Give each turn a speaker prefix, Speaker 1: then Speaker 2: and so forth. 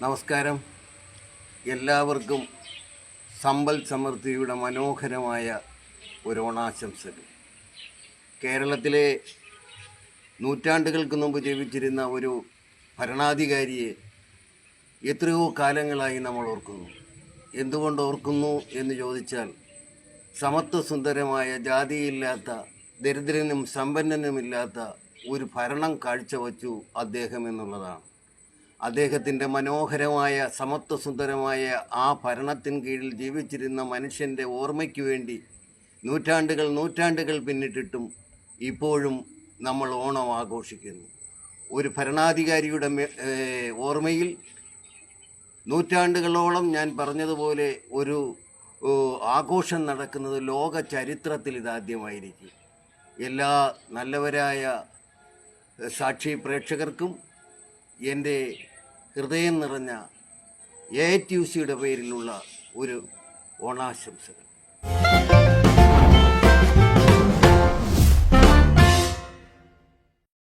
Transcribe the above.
Speaker 1: നമസ്കാരം. എല്ലാവർക്കും സമ്പൽ സമൃദ്ധിയുടെ മനോഹരമായ ഒരു ഓണാശംസകൾ. കേരളത്തിലെ നൂറ്റാണ്ടുകൾക്ക് മുമ്പ് ജീവിച്ചിരുന്ന ഒരു ഭരണാധികാരിയെ എത്രയോ കാലങ്ങളായി നമ്മൾ ഓർക്കുന്നു. എന്തുകൊണ്ട് ഓർക്കുന്നു എന്ന് ചോദിച്ചാൽ സമത്വസുന്ദരമായ ജാതിയില്ലാത്ത ദരിദ്രനും സമ്പന്നനുമില്ലാത്ത ഒരു ഭരണം കാഴ്ചവച്ചു അദ്ദേഹം എന്നുള്ളതാണ്. അദ്ദേഹത്തിന്റെ മനോഹരമായ സമത്വസുന്ദരമായ ആ ഭരണത്തിൻ കീഴിൽ ജീവിച്ചിരുന്ന മനുഷ്യന്റെ ഓർമ്മയ്ക്ക് വേണ്ടി നൂറ്റാണ്ടുകൾ നൂറ്റാണ്ടുകൾ പിന്നിട്ടിട്ടും ഇപ്പോഴും നമ്മൾ ഓണം ആഘോഷിക്കുന്നു. ഒരു ഭരണാധികാരിയുടെ ഓർമ്മയിൽ നൂറ്റാണ്ടുകളോളം ഞാൻ പറഞ്ഞതുപോലെ ഒരു ആഘോഷം നടക്കുന്നത് ലോക ചരിത്രത്തിൽ ഇതാദ്യമായിരിക്കും. എല്ലാ നല്ലവരായ സാക്ഷി പ്രേക്ഷകർക്കും എന്റെ ഹൃദയം നിറഞ്ഞ എ ടി യു സിയുടെ പേരിലുള്ള ഒരു ഓണാശംസകൾ.